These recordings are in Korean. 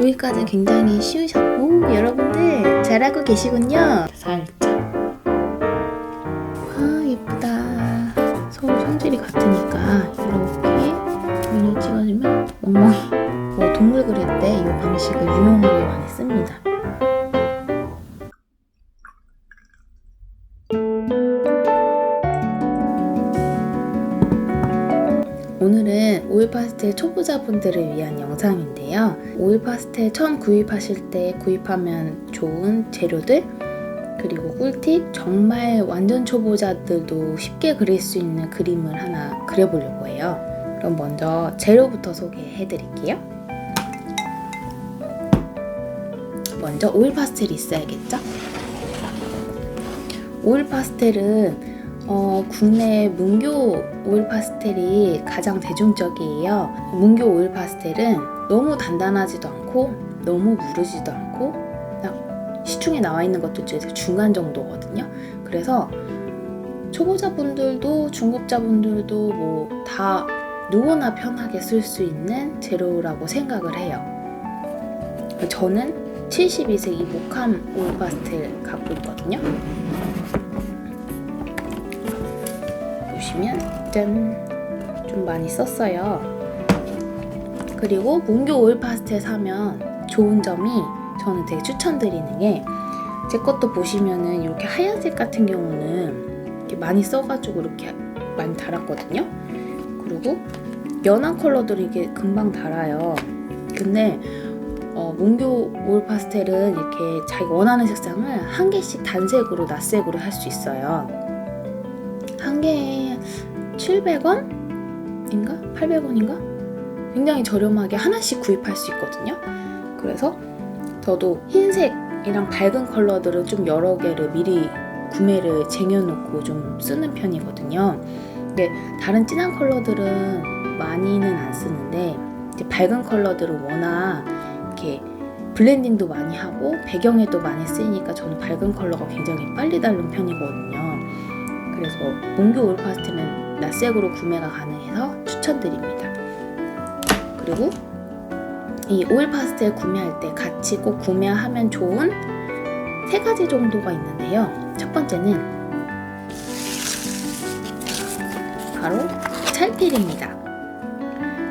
여기까지 굉장히 쉬우셨고 여러분들 잘하고 계시군요. 살짝. 아 예쁘다. 서로 성질이 같으니까 이렇게 눈을 찍어주면 멍멍이. 뭐 동물 그릴 때 이 방식을 유용하게 많이 씁니다. 오늘은 오일 파스텔 초보자분들을 위한 영상인데요. 오일 파스텔 처음 구입하실 때 구입하면 좋은 재료들 그리고 꿀팁 정말 완전 초보자들도 쉽게 그릴 수 있는 그림을 하나 그려보려고 해요. 그럼 먼저 재료부터 소개해 드릴게요. 먼저 오일 파스텔이 있어야겠죠? 오일 파스텔은 어, 국내 문교 오일 파스텔이 가장 대중적이에요. 문교 오일 파스텔은 너무 단단하지도 않고 너무 무르지도 않고 딱 시중에 나와 있는 것들 중에서 중간 정도거든요. 그래서 초보자분들도 중급자분들도 뭐 다 누구나 편하게 쓸 수 있는 재료라고 생각을 해요. 저는 72색 이 목함 오일 파스텔 갖고 있거든요. 보시면 짠 좀 많이 썼어요. 그리고 문교 오일 파스텔 사면 좋은 점이 저는 되게 추천드리는 게 제 것도 보시면은 이렇게 하얀색 같은 경우는 이렇게 많이 써가지고 이렇게 많이 달았거든요. 그리고 연한 컬러들이 이게 금방 달아요. 근데 어, 문교 올 파스텔은 이렇게 자기가 원하는 색상을 한 개씩 단색으로 낯색으로 할 수 있어요. 한 개에 700원인가? 800원인가? 굉장히 저렴하게 하나씩 구입할 수 있거든요. 그래서 저도 흰색이랑 밝은 컬러들은 좀 여러 개를 미리 구매를 쟁여놓고 좀 쓰는 편이거든요. 근데 다른 진한 컬러들은 많이는 안 쓰는데 밝은 컬러들은 워낙 이렇게 블렌딩도 많이 하고 배경에도 많이 쓰이니까 저는 밝은 컬러가 굉장히 빨리 닳는 편이거든요. 그래서 몽교 올 파스텔은 낯색으로 구매가 가능해서 추천드립니다. 그리고 이 오일 파스텔 구매할 때 같이 꼭 구매하면 좋은 세 가지 정도가 있는데요. 첫 번째는 바로 찰필입니다.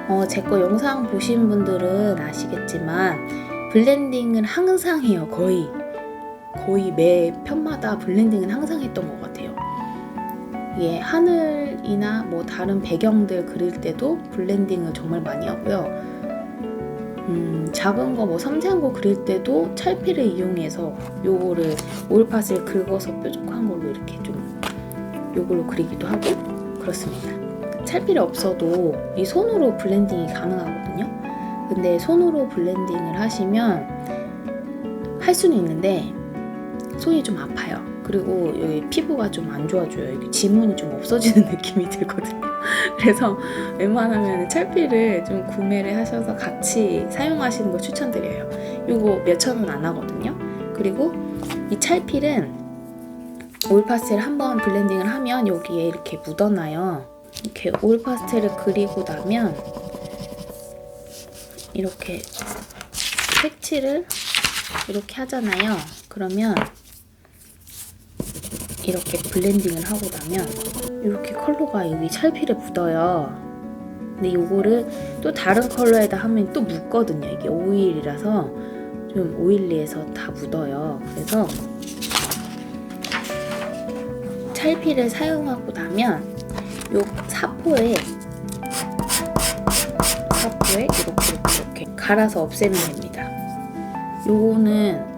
어, 제 거 영상 보신 분들은 아시겠지만 블렌딩을 항상 해요. 거의 거의 매 편마다 블렌딩은 항상 했던 것 같아요. 예, 하늘이나 뭐 다른 배경들 그릴 때도 블렌딩을 정말 많이 하고요. 음, 작은 거 뭐 섬세한 거 그릴 때도 찰필을 이용해서 요거를 올팟을 긁어서 뾰족한 걸로 이렇게 좀 요걸로 그리기도 하고 그렇습니다. 찰필이 없어도 이 손으로 블렌딩이 가능하거든요. 근데 손으로 블렌딩을 하시면 할 수는 있는데 손이 좀 아파요. 그리고 여기 피부가 좀 안 좋아져요. 여기 지문이 좀 없어지는 느낌이 들거든요. 그래서 웬만하면 찰필을 좀 구매를 하셔서 같이 사용하시는 거 추천드려요. 이거 몇천 원 안 하거든요. 그리고 이 찰필은 올 파스텔 한번 블렌딩을 하면 여기에 이렇게 묻어놔요. 이렇게 올 파스텔을 그리고 나면 이렇게 색칠을 이렇게 하잖아요. 그러면 이렇게 블렌딩을 하고 나면 이렇게 컬러가 여기 찰필에 묻어요. 근데 이거를 또 다른 컬러에다 하면 또 묻거든요. 이게 오일이라서 좀 오일리해서 다 묻어요. 그래서 찰필을 사용하고 나면 요 사포에 사포에 이렇게 이렇게 갈아서 없애면 됩니다. 요거는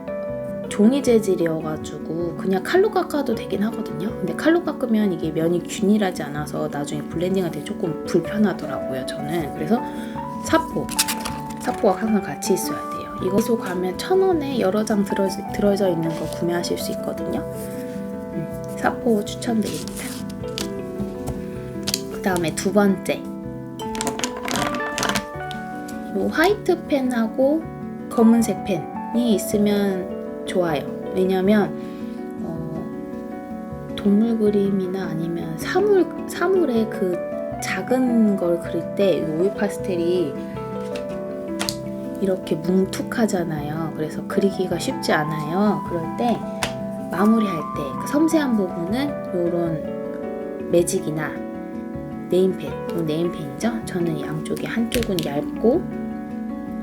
종이 재질이어가지고 그냥 칼로 깎아도 되긴 하거든요. 근데 칼로 깎으면 이게 면이 균일하지 않아서 나중에 블렌딩할 때 조금 불편하더라고요. 저는 그래서 사포 사포가 항상 같이 있어야 돼요. 이것으로 가면 천 원에 여러 장 들어, 들어져 있는 거 구매하실 수 있거든요. 음, 사포 추천드립니다. 그 다음에 두 번째 요 화이트 펜하고 검은색 펜이 있으면 좋아요. 왜냐면 어, 동물 그림이나 아니면 사물 사물의 그 작은 걸 그릴 때 오일 파스텔이 이렇게 뭉툭하잖아요. 그래서 그리기가 쉽지 않아요. 그럴 때 마무리할 때 그 섬세한 부분은 이런 매직이나 네임펜, 요 네임펜이죠. 저는 양쪽에 한쪽은 얇고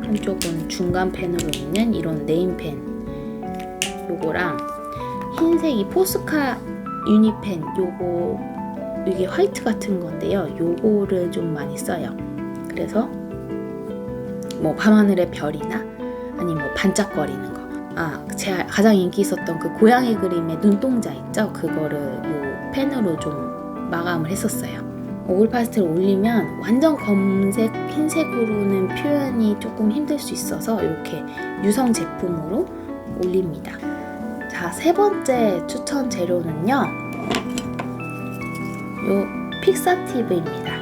한쪽은 중간 펜으로 있는 이런 네임펜 요거랑 흰색 이 포스카 유니펜 요거 이게 화이트 같은 건데요. 요거를 좀 많이 써요. 그래서 뭐 밤하늘의 별이나 아니면 뭐 반짝거리는 거. 아, 제가 가장 인기 있었던 그 고양이 그림의 눈동자 있죠? 그거를 요 펜으로 좀 마감을 했었어요. 오일 파스텔 올리면 완전 검은색, 흰색으로는 표현이 조금 힘들 수 있어서 이렇게 유성 제품으로 올립니다. 자, 세 번째 추천 재료는요. 요 픽사티브입니다.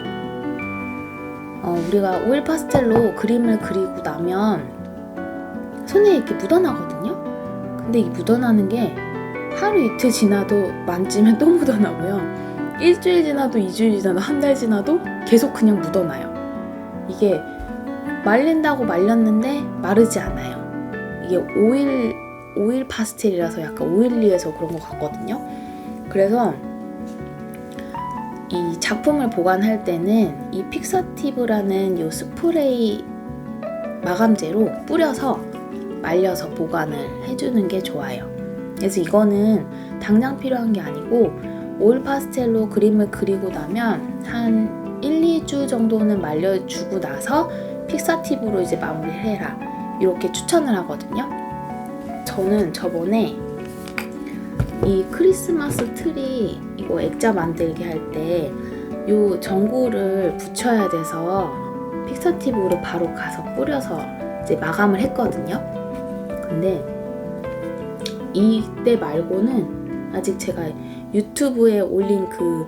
어, 우리가 오일 파스텔로 그림을 그리고 나면 손에 이렇게 묻어나거든요. 근데 이 묻어나는 게 하루 이틀 지나도 만지면 또 묻어나고요. 일주일 지나도 이주일 지나도 한 달 지나도 계속 그냥 묻어나요. 이게 말린다고 말렸는데 마르지 않아요. 이게 오일 오일 파스텔이라서 약간 오일리해서 그런 것 같거든요. 그래서 이 작품을 보관할 때는 이 픽서티브라는 요 스프레이 마감제로 뿌려서 말려서 보관을 해주는 게 좋아요. 그래서 이거는 당장 필요한 게 아니고 오일 파스텔로 그림을 그리고 나면 한 1, 2주 정도는 말려주고 나서 픽사티브로 이제 마무리해라 이렇게 추천을 하거든요. 저는 저번에 이 크리스마스 트리 이거 액자 만들기 할 때 요 전구를 붙여야 돼서 픽서티브로 바로 가서 뿌려서 이제 마감을 했거든요. 근데 이때 말고는 아직 제가 유튜브에 올린 그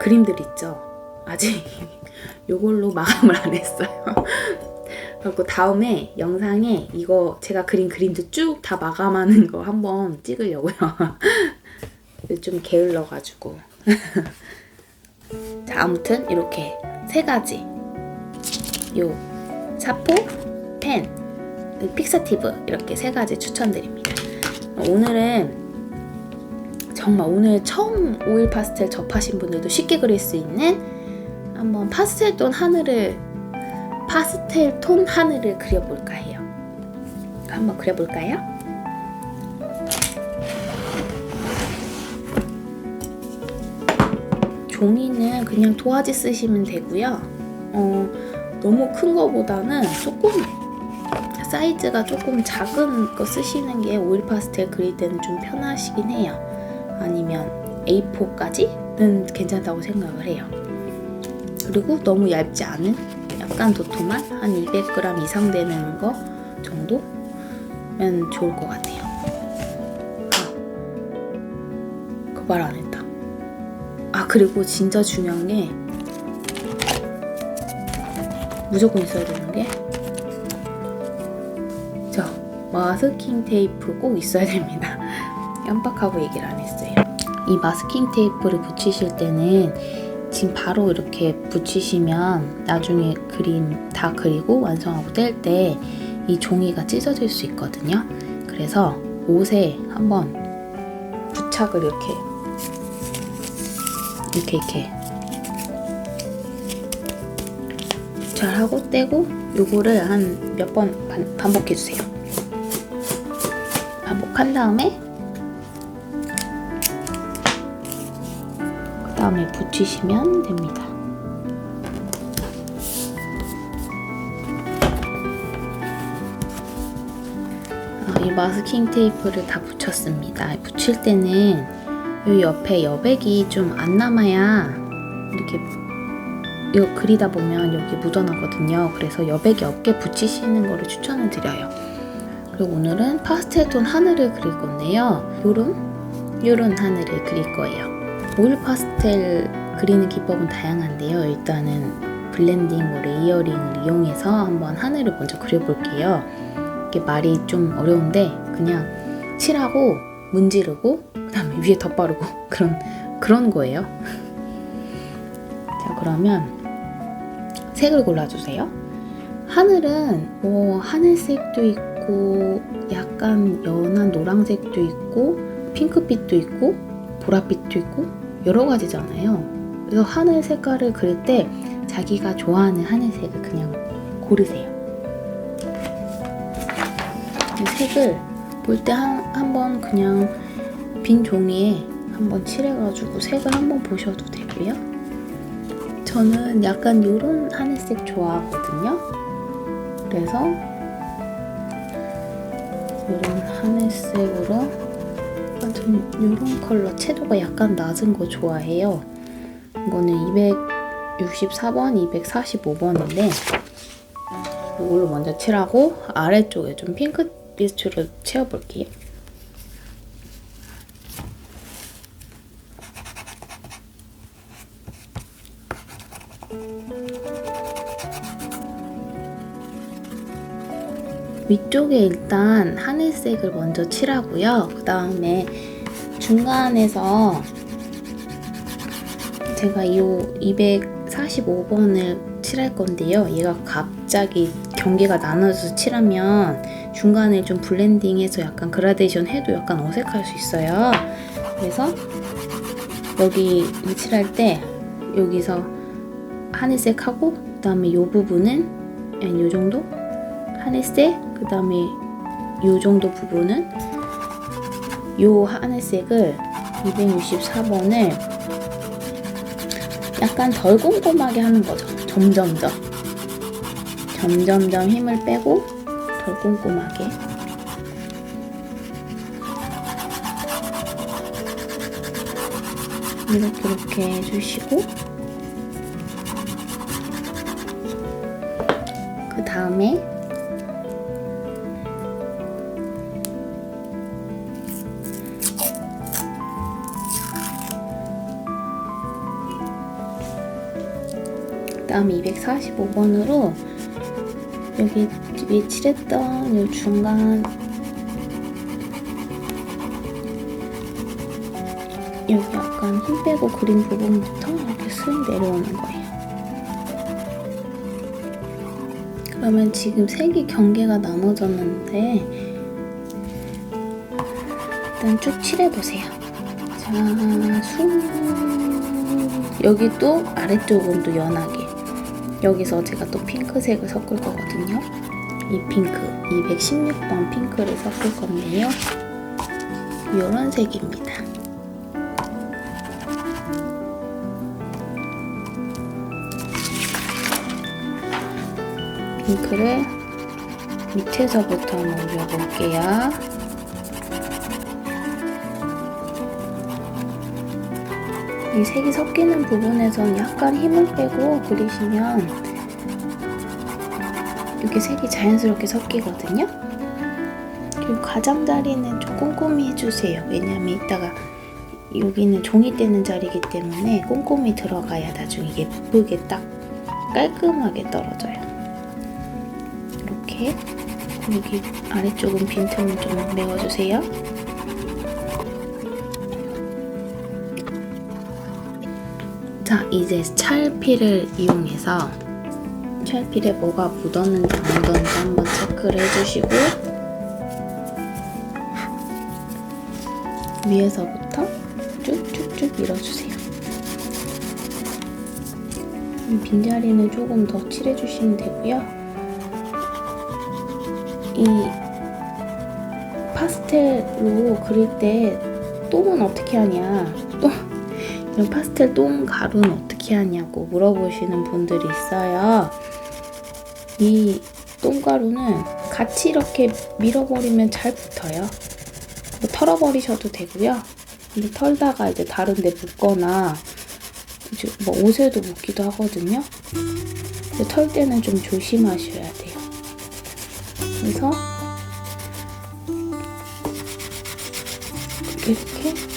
그림들 있죠. 아직 요걸로 마감을 안 했어요. 그리고 다음에 영상에 이거 제가 그린 그림들 쭉다 마감하는 거 한번 찍으려고요. 좀 게을러가지고. 자, 아무튼 이렇게 세 가지. 요 사포, 펜, 픽사티브 이렇게 세 가지 추천드립니다. 오늘은 정말 오늘 처음 오일 파스텔 접하신 분들도 쉽게 그릴 수 있는 한번 파스텔 톤 하늘을 파스텔 톤 하늘을 그려볼까 해요. 한번 그려볼까요? 종이는 그냥 도화지 쓰시면 되고요. 어, 너무 큰 거보다는 조금 사이즈가 조금 작은 거 쓰시는 게 오일 파스텔 그릴 때는 좀 편하시긴 해요. 아니면 A4까지는 괜찮다고 생각을 해요. 그리고 너무 얇지 않은 약간 도톰한 한 200g 이상 되는 거 정도면 좋을 것 같아요. 아, 그 말 안 했다. 아 그리고 진짜 중요한 게 무조건 있어야 되는 게저 마스킹 테이프 꼭 있어야 됩니다. 깜빡하고 얘기를 안 했어요. 이 마스킹 테이프를 붙이실 때는 지금 바로 이렇게 붙이시면 나중에 그림 다 그리고 완성하고 뗄 때 이 종이가 찢어질 수 있거든요. 그래서 옷에 한번 부착을 이렇게 이렇게 이렇게 잘 하고 떼고 요거를 한 몇 번 반복해 주세요. 반복한 다음에 다음에 붙이시면 됩니다. 아, 이 마스킹 테이프를 다 붙였습니다. 붙일 때는 이 옆에 여백이 좀 안 남아야 이렇게 이거 그리다 보면 여기 묻어나거든요. 그래서 여백이 없게 붙이시는 거를 추천을 드려요. 그리고 오늘은 파스텔 톤 하늘을 그릴 건데요. 요런 요런 하늘을 그릴 거예요. 오일 파스텔 그리는 기법은 다양한데요. 일단은 블렌딩, 뭐 레이어링을 이용해서 한번 하늘을 먼저 그려볼게요. 이게 말이 좀 어려운데 그냥 칠하고 문지르고 그다음에 위에 덧바르고 그런 그런 거예요. 자 그러면 색을 골라주세요. 하늘은 뭐 하늘색도 있고 약간 연한 노란색도 있고 핑크빛도 있고 보랏빛도 있고 여러 가지잖아요. 그래서 하늘 색깔을 그릴 때 자기가 좋아하는 하늘색을 그냥 고르세요. 이 색을 볼 때 한번 그냥 빈 종이에 한번 칠해가지고 색을 한번 보셔도 되고요. 저는 약간 이런 하늘색 좋아하거든요. 그래서 이런 하늘색으로 저는 이런 컬러 채도가 약간 낮은 거 좋아해요. 이거는 264번, 245번인데 이걸로 먼저 칠하고 아래쪽에 좀 핑크빛으로 채워볼게요. 위쪽에 일단 하늘색을 먼저 칠하고요. 그 다음에 중간에서 제가 이 245번을 칠할 건데요. 얘가 갑자기 경계가 나눠져서 칠하면 중간에 좀 블렌딩해서 약간 그라데이션 해도 약간 어색할 수 있어요. 그래서 여기 칠할 때 여기서 하늘색 하고 그 다음에 이 부분은 이 정도 하늘색 그 다음에 이 정도 부분은 이 하늘색을 264번을 약간 덜 꼼꼼하게 하는 거죠. 점점점. 점점점 힘을 빼고 덜 꼼꼼하게. 이렇게 이렇게 해주시고 그 다음에 다음에 245번으로 여기 위에 칠했던 이 중간 여기 약간 힘 빼고 그린 부분부터 이렇게 스윙 내려오는 거예요. 그러면 지금 색이 경계가 나눠졌는데 일단 쭉 칠해보세요. 자, 수 여기 또 아래쪽은 또 연하게 여기서 제가 또 핑크색을 섞을 거거든요. 이 핑크, 216번 핑크를 섞을 건데요. 이런 색입니다. 핑크를 밑에서부터 한번 올려볼게요. 이 색이 섞이는 부분에선 약간 힘을 빼고 그리시면 이렇게 색이 자연스럽게 섞이거든요. 그리고 가장자리는 좀 꼼꼼히 해주세요. 왜냐하면 이따가 여기는 종이 떼는 자리이기 때문에 꼼꼼히 들어가야 나중에 예쁘게 딱 깔끔하게 떨어져요. 이렇게 여기 아래쪽은 빈틈을 좀 메워주세요. 자, 이제 찰피를 이용해서 찰필에 뭐가 묻었는지 안 묻었는지 한번 체크를 해주시고 위에서부터 쭉쭉쭉 밀어주세요. 빈자리는 조금 더 칠해주시면 되고요. 이 파스텔로 그릴 때 똥은 어떻게 하냐? 똥 이런 파스텔 똥 가루는 어떻게 하냐고 물어보시는 분들이 있어요. 이 똥가루는 같이 이렇게 밀어버리면 잘 붙어요. 뭐 털어버리셔도 되고요. 근데 털다가 이제 다른 데 묻거나 이제 뭐 옷에도 묻기도 하거든요. 근데 털 때는 좀 조심하셔야 돼요. 그래서 이렇게 이렇게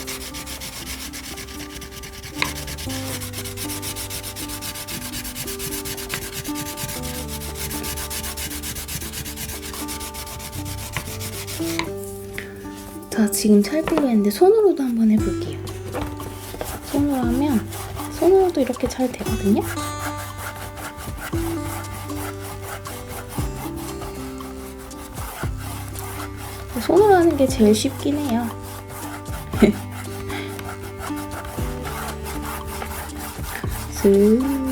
지금 찰필로 했는데 손으로도 한번 해볼게요. 손으로 하면 손으로도 이렇게 잘 되거든요. 손으로 하는 게 제일 쉽긴 해요. 슬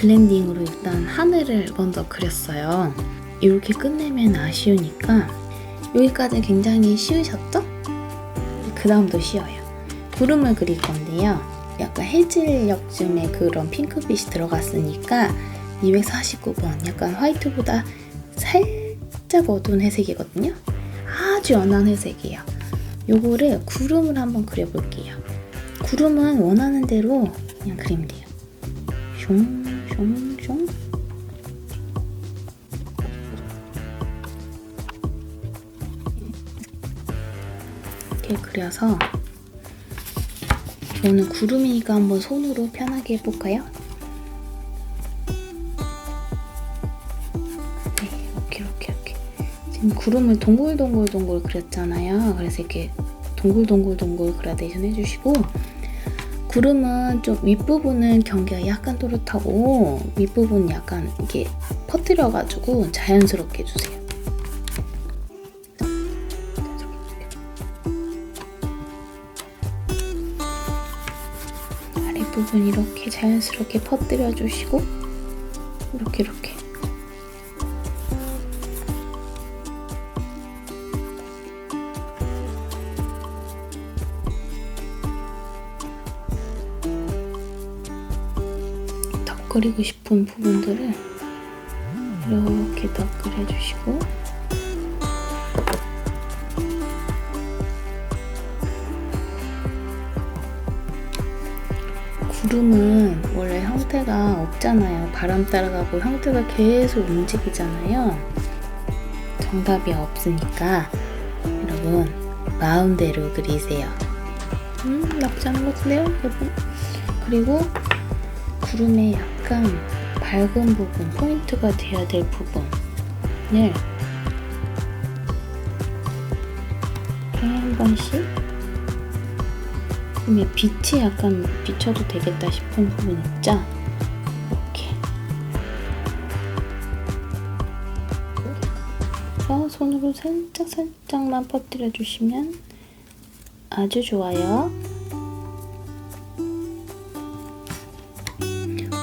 블렌딩으로 일단 하늘을 먼저 그렸어요. 이렇게 끝내면 아쉬우니까 여기까지 굉장히 쉬우셨죠? 그 다음도 쉬워요. 구름을 그릴 건데요. 약간 해질녘쯤에 그런 핑크빛이 들어갔으니까 249번 약간 화이트보다 살짝 어두운 회색이거든요. 아주 연한 회색이에요. 요거를 구름을 한번 그려볼게요. 구름은 원하는 대로 그냥 그리면 돼요. 숑 숑숑 이렇게 그려서 저는 구름이니까 한번 손으로 편하게 해볼까요? 네, 이렇게 이렇게 이렇게 지금 구름을 동글동글동글 그렸잖아요. 그래서 이렇게 동글동글동글 그라데이션 해주시고 구름은 좀 윗부분은 경계가 약간 또렷하고 윗부분 약간 이게 퍼뜨려가지고 자연스럽게 해주세요. 아랫부분 이렇게 자연스럽게 퍼뜨려 주시고 이렇게 이렇게 덧 그리고 싶은 부분들을 이렇게 덧 그려주시고 구름은 원래 형태가 없잖아요. 바람 따라가고 형태가 계속 움직이잖아요. 정답이 없으니까 여러분 마음대로 그리세요. 음 나쁘지 않은 것 같은데요, 여러분? 그리고 구름의 약간 밝은 부분, 포인트가 돼야 될 부분을 한 번씩 그러면 빛이 약간 비춰도 되겠다 싶은 부분 있죠? 이렇게 손으로 살짝 살짝만 퍼뜨려 주시면 아주 좋아요.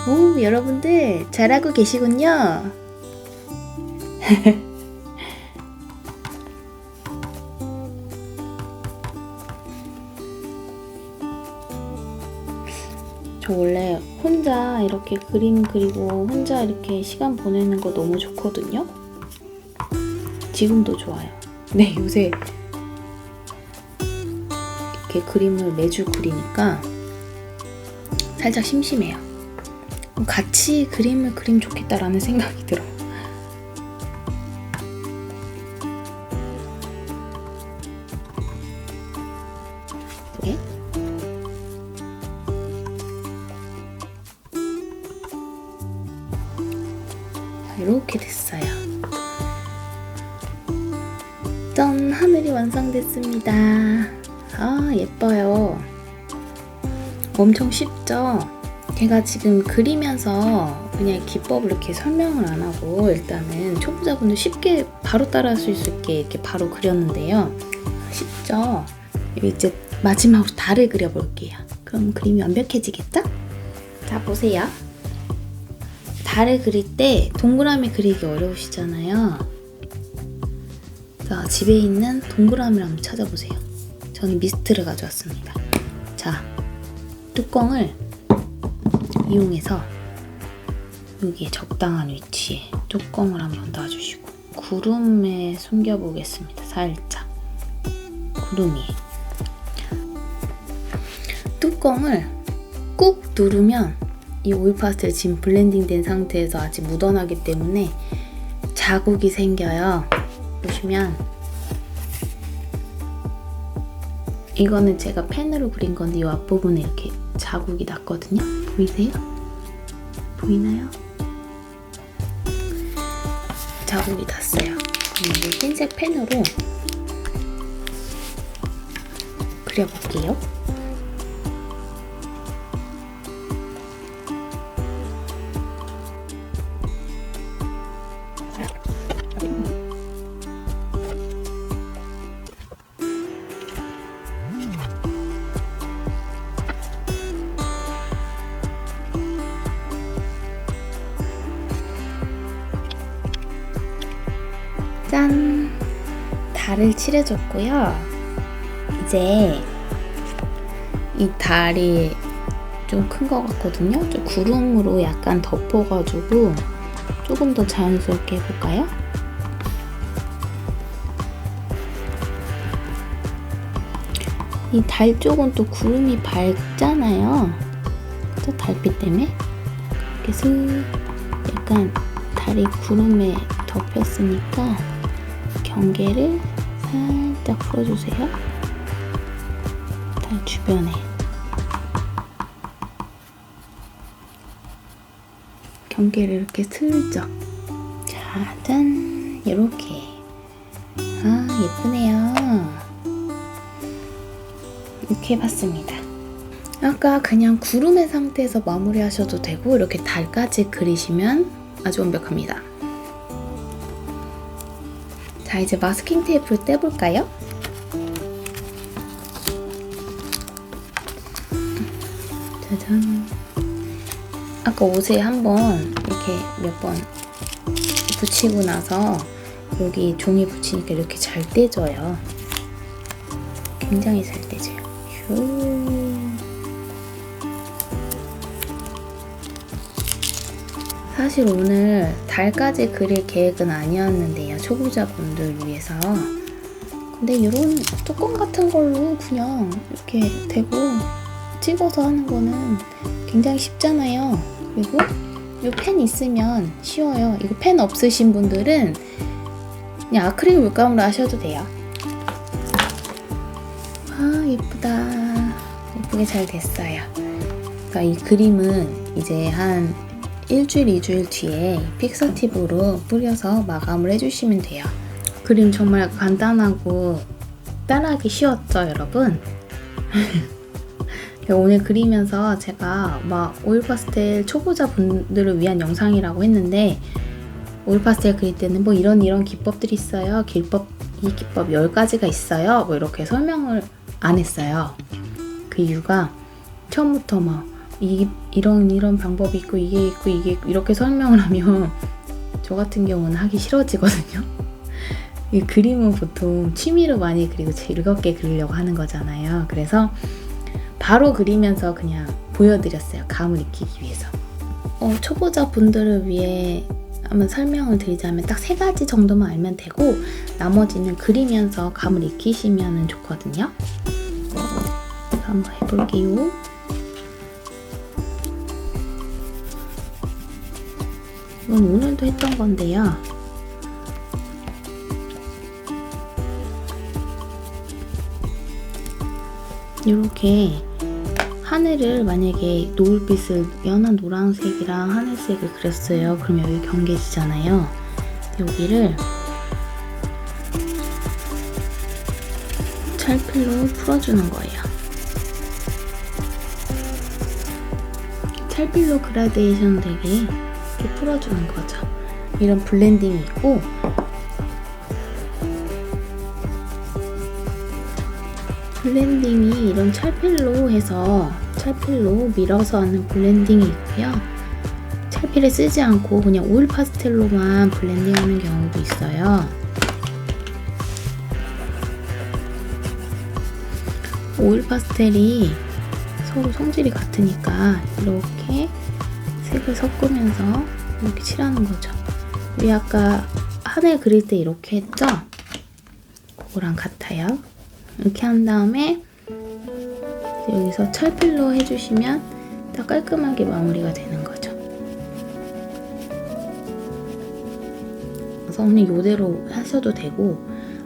오, 여러분들 잘하고 계시군요. 저 원래 혼자 이렇게 그림 그리고 혼자 이렇게 시간 보내는 거 너무 좋거든요. 지금도 좋아요. 네, 요새 이렇게 그림을 매주 그리니까 살짝 심심해요. 같이 그림을 그리면 좋겠다라는 생각이 들어. 네? 이렇게 됐어요. 짠! 하늘이 완성됐습니다. 아, 예뻐요. 엄청 쉽죠? 제가 지금 그리면서 그냥 기법을 이렇게 설명을 안 하고 일단은 초보자분들 쉽게 바로 따라 하실 수 있게 이렇게 바로 그렸는데요. 쉽죠? 이제 마지막으로 달을 그려볼게요. 그럼 그림이 완벽해지겠죠? 자, 보세요. 달을 그릴 때 동그라미 그리기 어려우시잖아요. 자, 집에 있는 동그라미를 한번 찾아보세요. 저는 미스트를 가져왔습니다. 자, 뚜껑을 이용해서 여기에 적당한 위치에 뚜껑을 한번 놔주시고 구름에 숨겨보겠습니다. 살짝 구름이 뚜껑을 꾹 누르면 이 오일 파스텔 지금 블렌딩 된 상태에서 아직 묻어나기 때문에 자국이 생겨요. 보시면 이거는 제가 펜으로 그린 건데 이 앞부분에 이렇게 자국이 났거든요. 보이세요? 보이나요? 자국이 났어요. 이 흰색 펜으로 그려볼게요. 칠해줬고요. 이제 이 달이 좀 큰 것 같거든요. 좀 구름으로 약간 덮어가지고 조금 더 자연스럽게 해볼까요? 이 달 쪽은 또 구름이 밝잖아요. 또 달빛 때문에 슥 약간 달이 구름에 덮였으니까 경계를 살짝 풀어주세요. 달 주변에. 경계를 이렇게 슬쩍. 자, 짠. 이렇게. 아, 예쁘네요. 이렇게 해봤습니다. 아까 그냥 구름의 상태에서 마무리 하셔도 되고, 이렇게 달까지 그리시면 아주 완벽합니다. 자, 이제 마스킹 테이프를 떼볼까요? 아까 옷에 한번 이렇게 몇 번 붙이고 나서 여기 종이 붙이니까 이렇게 잘 떼져요. 굉장히 잘 떼져요. 휴. 사실 오늘 달까지 그릴 계획은 아니었는데요. 초보자분들 위해서. 근데 이런 뚜껑 같은 걸로 그냥 이렇게 대고 찍어서 하는 거는 굉장히 쉽잖아요. 그리고 이 펜 있으면 쉬워요. 이거 펜 없으신 분들은 그냥 아크릴 물감으로 하셔도 돼요. 아 예쁘다. 예쁘게 잘 됐어요. 그러니까 이 그림은 이제 한 일주일, 이주일 뒤에 픽서팁으로 뿌려서 마감을 해주시면 돼요. 그림 정말 간단하고 따라하기 쉬웠죠, 여러분? 오늘 그리면서 제가 막 오일 파스텔 초보자 분들을 위한 영상이라고 했는데 오일 파스텔 그릴 때는 뭐 이런 이런 기법들이 있어요. 기법 이 기법 10가지가 있어요. 뭐 이렇게 설명을 안 했어요. 그 이유가 처음부터 막 이, 이런 이런 방법이 있고 이게 있고 이게 있고 이렇게 설명을 하면 저 같은 경우는 하기 싫어지거든요. 이 그림은 보통 취미로 많이 그리고 즐겁게 그리려고 하는 거잖아요. 그래서 바로 그리면서 그냥 보여드렸어요. 감을 익히기 위해서. 어, 초보자 분들을 위해 한번 설명을 드리자면 딱 세 가지 정도만 알면 되고 나머지는 그리면서 감을 익히시면 좋거든요. 한번 해볼게요. 오늘도 했던 건데요. 이렇게 하늘을 만약에 노을빛을 연한 노란색이랑 하늘색을 그렸어요. 그럼 여기 경계지잖아요. 여기를 찰필로 풀어주는 거예요. 찰필로 그라데이션 되게 이렇게 풀어주는 거죠. 이런 블렌딩이 있고 블렌딩이 이런 찰필로 해서 찰필로 밀어서 하는 블렌딩이 있고요. 찰필을 쓰지 않고 그냥 오일 파스텔로만 블렌딩하는 경우도 있어요. 오일 파스텔이 서로 성질이 같으니까 이렇게 색을 섞으면서 이렇게 칠하는 거죠. 우리 아까 하늘 그릴 때 이렇게 했죠? 그거랑 같아요. 이렇게 한 다음에 여기서 철필로 해주시면 다 깔끔하게 마무리가 되는 거죠. 그래서 언니 이대로 하셔도 되고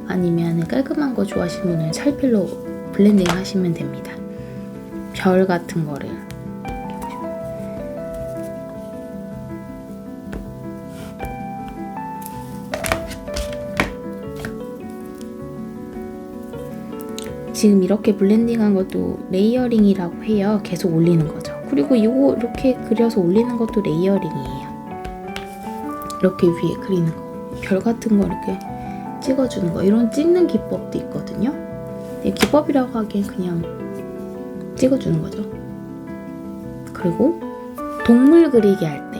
아니면 깔끔한 거 좋아하시는 분은 찰필로 블렌딩 하시면 됩니다. 별 같은 거를 지금 이렇게 블렌딩한 것도 레이어링이라고 해요. 계속 올리는 거죠. 그리고 이거 이렇게 그려서 올리는 것도 레이어링이에요. 이렇게 위에 그리는 거. 별 같은 거 이렇게 찍어주는 거. 이런 찍는 기법도 있거든요. 이 기법이라고 하기엔 그냥 찍어주는 거죠. 그리고 동물 그리기 할 때.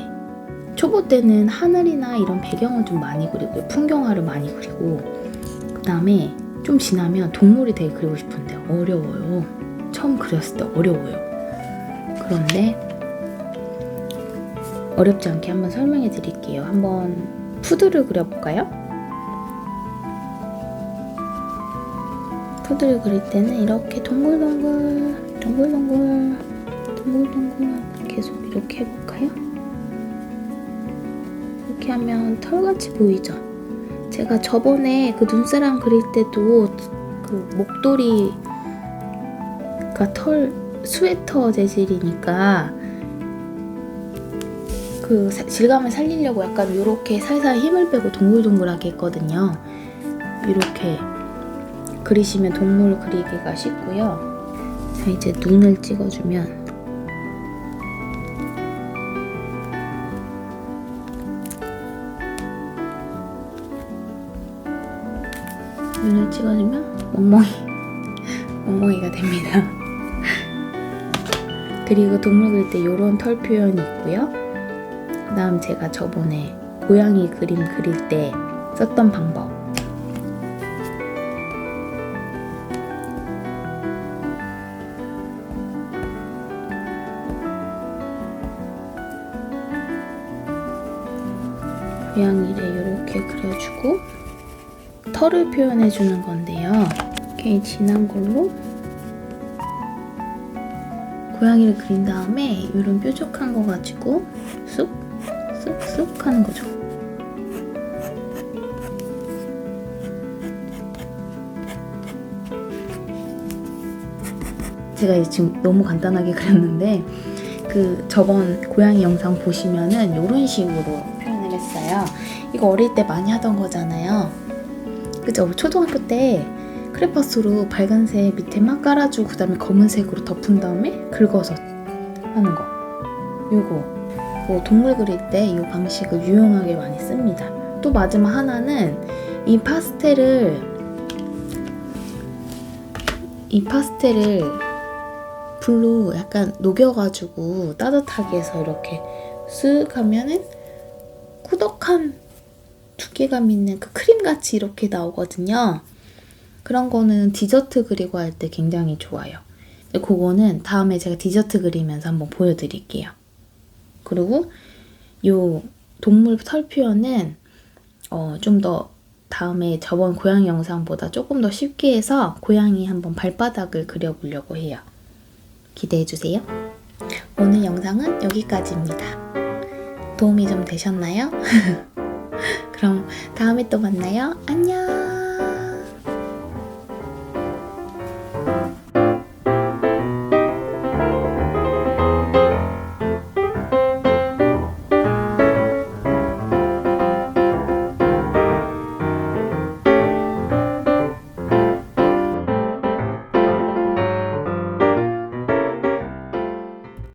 초보 때는 하늘이나 이런 배경을 좀 많이 그리고 풍경화를 많이 그리고 그 다음에 좀 지나면 동물이 되게 그리고 싶은데 어려워요. 처음 그렸을 때 어려워요. 그런데 어렵지 않게 한번 설명해 드릴게요. 한번 푸드를 그려볼까요? 푸드를 그릴 때는 이렇게 동글동글, 동글동글, 동글동글 계속 이렇게 해볼까요? 이렇게 하면 털같이 보이죠? 제가 저번에 그 눈사람 그릴 때도 그 목도리가 털 스웨터 재질이니까 그 사- 질감을 살리려고 약간 이렇게 살살 힘을 빼고 동글동글하게 했거든요. 이렇게 그리시면 동물 그리기가 쉽고요. 자, 이제 눈을 찍어주면 눈을 찍어주면 멍멍이 멍멍이가 됩니다. 그리고 동물 그릴 때 이런 털 표현이 있고요. 그 다음 제가 저번에 고양이 그림 그릴 때 썼던 방법. 고양이를 이렇게 그려주고 털을 표현해 주는 건데요. 이렇게 진한 걸로 고양이를 그린 다음에 이런 뾰족한 거 가지고 쑥, 쑥, 쑥 하는 거죠. 제가 지금 너무 간단하게 그렸는데 그 저번 고양이 영상 보시면은 이런 식으로 표현을 했어요. 이거 어릴 때 많이 하던 거잖아요. 그죠? 초등학교 때 크레파스로 빨간색 밑에 막 깔아주고 그 다음에 검은색으로 덮은 다음에 긁어서 하는 거. 요거. 뭐 동물 그릴 때 이 방식을 유용하게 많이 씁니다. 또 마지막 하나는 이 파스텔을 이 파스텔을 불로 약간 녹여가지고 따뜻하게 해서 이렇게 쓱 하면은 꾸덕한 두께감 있는 그 크림 같이 이렇게 나오거든요. 그런 거는 디저트 그리고 할 때 굉장히 좋아요. 그거는 다음에 제가 디저트 그리면서 한번 보여드릴게요. 그리고 요 동물 털 표현은 어, 좀 더 다음에 저번 고양이 영상보다 조금 더 쉽게 해서 고양이 한번 발바닥을 그려보려고 해요. 기대해주세요. 오늘 영상은 여기까지입니다. 도움이 좀 되셨나요? 그럼 다음에 또 만나요. 안녕!